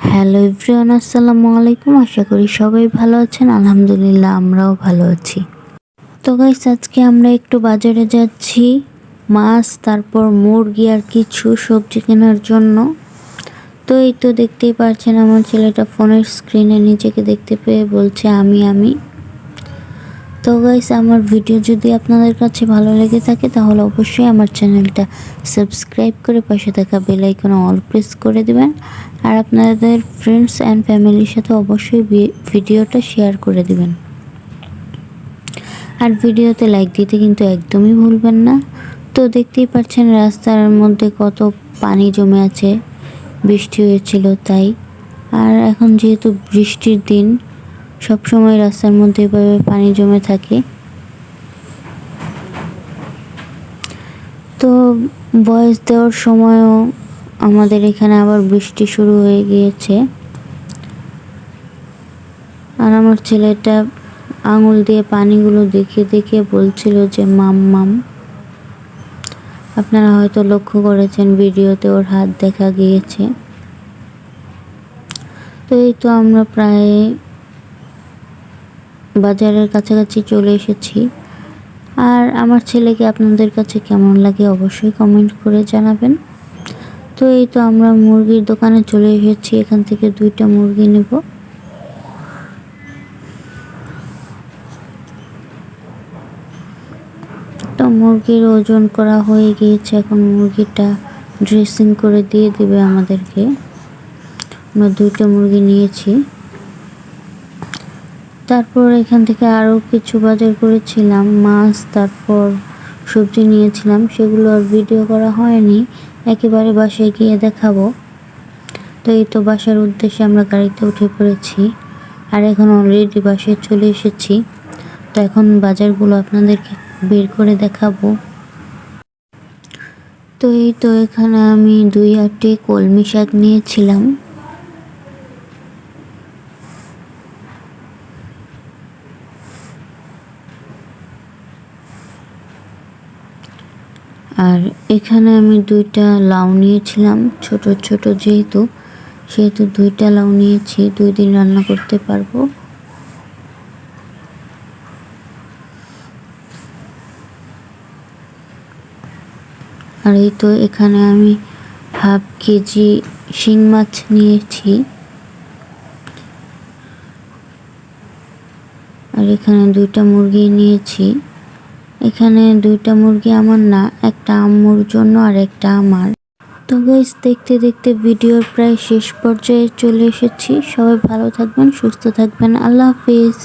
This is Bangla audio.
হ্যালো এভরিওয়ান, আসসালামু আলাইকুম। আশা করি সবাই ভালো আছেন। আলহামদুলিল্লাহ, আমরাও ভালো আছি। তো গাইস আজকে আমরা একটু বাজারে যাচ্ছি। মাছ, তারপর মুরগি আর কিছু সবজি কেনার জন্য। তো এই তো দেখতেই পারছেন আমার ছেলেটা ফোনের স্ক্রিনে নিজেকে দেখতে পেয়ে বলছে, আমি আমি। তো গাইস আমার ভিডিও যদি আপনাদের কাছে ভালো লেগে থাকে, তাহলে অবশ্যই আমার চ্যানেলটা সাবস্ক্রাইব করে পাশে থাকা বেল আইকনে অল প্রেস করে দিবেন। আর আপনাদের ফ্রেন্ডস অ্যান্ড ফ্যামিলির সাথে অবশ্যই ভিডিওটা শেয়ার করে দিবেন। আর ভিডিওতে লাইক দিতে কিন্তু একদমই ভুলবেন না। তো দেখতেই পাচ্ছেন রাস্তার মধ্যে কত পানি জমে আছে, বৃষ্টি হয়েছিল তাই। আর এখন যেহেতু বৃষ্টির দিন সব সময় রাস্তার মধ্যে এভাবে পানি জমে থাকে। তো বয়স দেওয়ার সময়ও আমাদের এখানে আবার বৃষ্টি শুরু হয়ে গিয়েছে। আর আমার ছেলেটা আঙুল দিয়ে পানিগুলো দেখে দেখে বলছিল যে, মাম মাম। আপনারা হয়তো লক্ষ্য করেছেন, ভিডিওতে ওর হাত দেখা গিয়েছে। তো এই তো আমরা প্রায় বাজারের কাছাকাছি চলে এসেছি। আর আমার ছেলেকে আপনাদের কাছে কেমন লাগে অবশ্যই কমেন্ট করে জানাবেন। তো এই তো আমরা মুরগির দোকানে চলে এসেছি, এখান থেকে দুইটা মুরগি নেব। তো মুরগির ওজন করা হয়ে গিয়েছে, এখন মুরগিটা ড্রেসিং করে দিয়ে দিবে আমাদেরকে। আমরা দুইটা মুরগি নিয়েছি। তারপর এখান থেকে আরও কিছু বাজার করেছিলাম, মাছ, তারপর সবজি নিয়েছিলাম, সেগুলো আর ভিডিও করা হয়নি, একেবারে বাসায় গিয়ে দেখাবো। তো এই তো বাসার উদ্দেশ্যে আমরা গাড়িতে উঠে পড়েছি, আর এখন অলরেডি বাসায় চলে এসেছি। তো এখন বাজারগুলো আপনাদেরকে বের করে দেখাবো। তো এই তো এখানে আমি দুই আটটি কলমি শাক নিয়েছিলাম। আর এখানে আমি দুইটা লাউ নিয়েছিলাম, ছোট ছোট যেহেতু, সেহেতু দুইটা লাউ নিয়েছি, দুই দিন রান্না করতে পারব। আর এই তো এখানে আমি হাফ কেজি শিং মাছ নিয়েছি। আর এখানে দুইটা মুরগি নিয়েছি। এখানে দুইটা মুরগি আমার না, একটা আম্মুর জন্য আর একটা আমার। তো গাইস দেখতে দেখতে ভিডিওর প্রায় শেষ পর্যায়ে চলে এসেছি। সবাই ভালো থাকবেন, সুস্থ থাকবেন। আল্লাহ হাফিজ।